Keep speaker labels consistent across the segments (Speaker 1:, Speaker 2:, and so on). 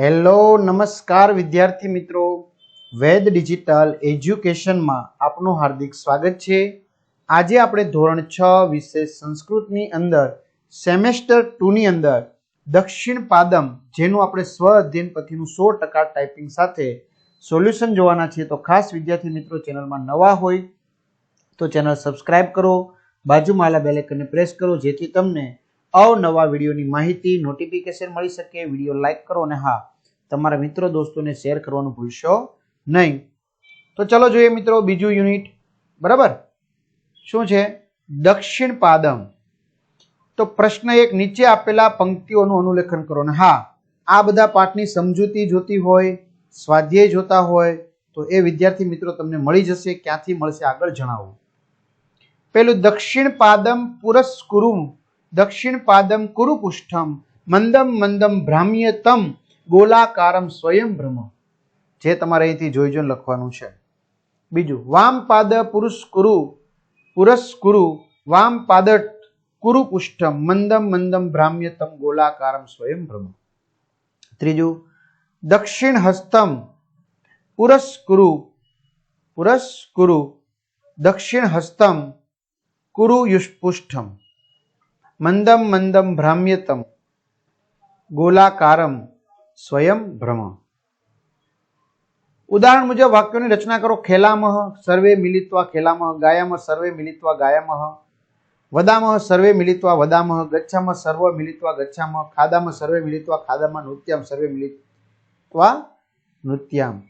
Speaker 1: Hello, નમસ્કાર વિદ્યાર્થી મિત્રો. વેદ ડિજિટલ એજ્યુકેશનમાં આપનું હાર્દિક સ્વાગત છે. આજે આપણે ધોરણ છ વિશે સંસ્કૃતની અંદર, સેમેસ્ટર ટુની અંદર, દક્ષિણ પાદમ, જેનું આપણે સ્વ અધ્યયન પછીનું સો ટકા ટાઈપિંગ સાથે સોલ્યુશન જોવાના છીએ તો ખાસ વિદ્યાર્થી મિત્રો, ચેનલમાં નવા હોય તો ચેનલ સબસ્ક્રાઈબ કરો, બાજુમાં આવેલા બેલેકનને પ્રેસ કરો, જેથી તમને અવનવા વિડીયોની માહિતી નોટિફિકેશન મળી શકે, વીડિયો લાઈક કરો અને હા, તમારા મિત્રો દોસ્તોને શેર કરવાનું ભૂલશો નહીં. તો ચલો જોઈએ મિત્રો બીજું યુનિટ બરાબર? શું છે? દક્ષિણ પાદમ. તો પ્રશ્ન એક, નીચે આપેલા પંક્તિઓનું અનુલેખન કરો ને હા, આ બધા પાઠની સમજૂતી જોતી હોય, સ્વાધ્યાય જોતા હોય, તો એ વિદ્યાર્થી મિત્રો તમને મળી જશે, ક્યાંથી મળશે આગળ જણાવું. પેલું દક્ષિણ પાદમ પુરસ્કુરુમ. દક્ષિણ પાદમ કુરુપુષ્ઠમ, મંદમ મંદમ ભ્રામ્યતમ ગોલાકારમ સ્વયં ભ્રમ જે તમારે અહીંથી જોઈ જોઈને લખવાનું છે. બીજું, વામ પાદ પુરુષ કુરુ, પુરસ કુરુ, વામ પાદ કુરુપુષ્ઠમ, મંદમ મંદમ ભ્રામ્યતમ ગોલાકારમ સ્વયં ભ્રમ ત્રીજું, દક્ષિણ હસ્તમ, પુરસ કુરુ પુરસ કુરુ, દક્ષિણ હસ્તમ કુરુ યુષ્પુષ્ઠમ મંદમ મંદમ ભ્રામ્યતમ. ગોલાકારમ સ્વયં ભ્રમ. ઉદાહરણ મુજબ વાક્યોની રચના કરો, ખેલામહ, સર્વે મિલિત્વા ખેલામહ ગાયામહ સર્વે મિલિત્વા ગાયામહ વદામહ, સર્વે મિલિત્વા વદામહ. ગચ્છામહ, સર્વ મિલિત્વા ગચ્છામહ. ખાદામહ સર્વે મિલિત્વા ખાદામહ નૃત્યામ, સર્વે મિલિત્વા નૃત્યામ.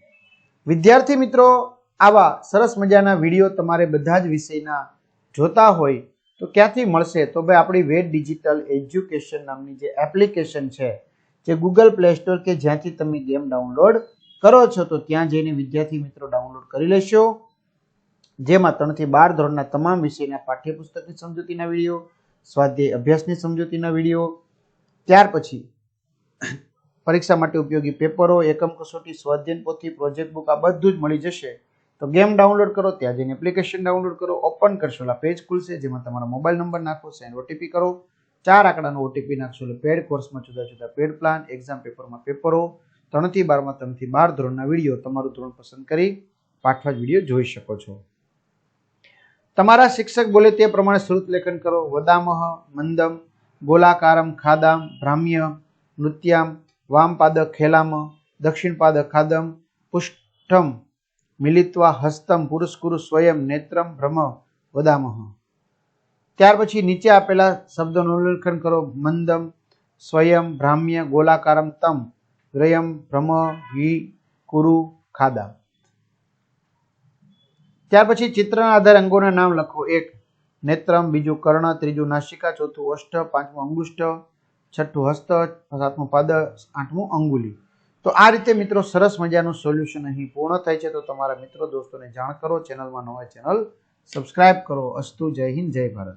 Speaker 1: વિદ્યાર્થી મિત્રો, આવા સરસ મજાના વીડિયો તમારે બધા જ વિષયના જોતા હોય તો ક્યાંથી મળશે? તો ભાઈ આપણી વેદ ડિજિટલ એજ્યુકેશન નામની જે એપ્લિકેશન છે, જે ગૂગલ પ્લે સ્ટોર કે જ્યાંથી તમે ગેમ ડાઉનલોડ કરો છો, તો ત્યાં જઈને વિદ્યાર્થી મિત્રો ડાઉનલોડ કરી લેશો. જેમાં ત્રણથી બાર ધોરણના તમામ વિષયના પાઠ્યપુસ્તકની સમજૂતીના વીડિયો, સ્વાધ્યાય અભ્યાસની સમજૂતીના વીડિયો, ત્યાર પછી પરીક્ષા માટે ઉપયોગી પેપરો, એકમ કસોટી સ્વાધ્યન પોથી, પ્રોજેક્ટ બુક આ બધું જ મળી જશે. તો ગેમ ડાઉનલોડ કરો, ત્યાં જઈને એપ્લિકેશન ડાઉનલોડ કરો ઓપન કરશો. એટલે પેજ ખુલશે, જેમાં તમારો મોબાઈલ નંબર નાખો સેન્ડ ઓટીપી કરો. ચાર આંકડાનો ઓટીપી નાખશો, એટલે પેડ કોર્સમાં જુદા જુદા પેડ પ્લાન એક્ઝામ પેપરમાં પેપરો ત્રણથી બારમાં, ત્રણથી બાર ધોરણના વીડિયો તમારું ધોરણ પસંદ કરી પાઠવા વીડિયો જોઈ શકો છો. તમારા શિક્ષક બોલે તે પ્રમાણે શ્રુત લેખન કરો. વદામહ, મંદમ, ગોલાકારમ, ખાદામ, ભ્રામ્ય, નૃત્યામ વામપાદ ખેલામ દક્ષિણપાદ ખાદમ, પુષ્ઠમ મિલિત્વા હસ્તમ પુરુષકુરુ સ્વયં નેત્રમ ભ્રમ વદામહ ત્યાર પછી નીચે આપેલા શબ્દોનું ઉલ્લેખન કરો. મંદમ, સ્વયં ભ્રામ્ય ગોલાકારમ, તમ, રયમ ભ્રમ હિ, કુરુ, ખાદા. ત્યાર પછી ચિત્રના આધારે અંગોના નામ લખો. એક, નેત્રમ, બીજું કર્ણ, ત્રીજું નાસિકા, ચોથું અષ્ટ, પાંચમું અંગુષ્ઠ છઠ્ઠું હસ્ત, સાતમું પાદ, આઠમું અંગુલી. તો આ રીતે મિત્રો સરસ મજાનું સોલ્યુશન અહીં પૂર્ણ થાય છે. તો તમારા મિત્રો, દોસ્તોને જાણ કરો. ચેનલમાં નવા ચેનલ સબસ્ક્રાઇબ કરો. અસ્તુ જય હિન્દ, જય ભારત.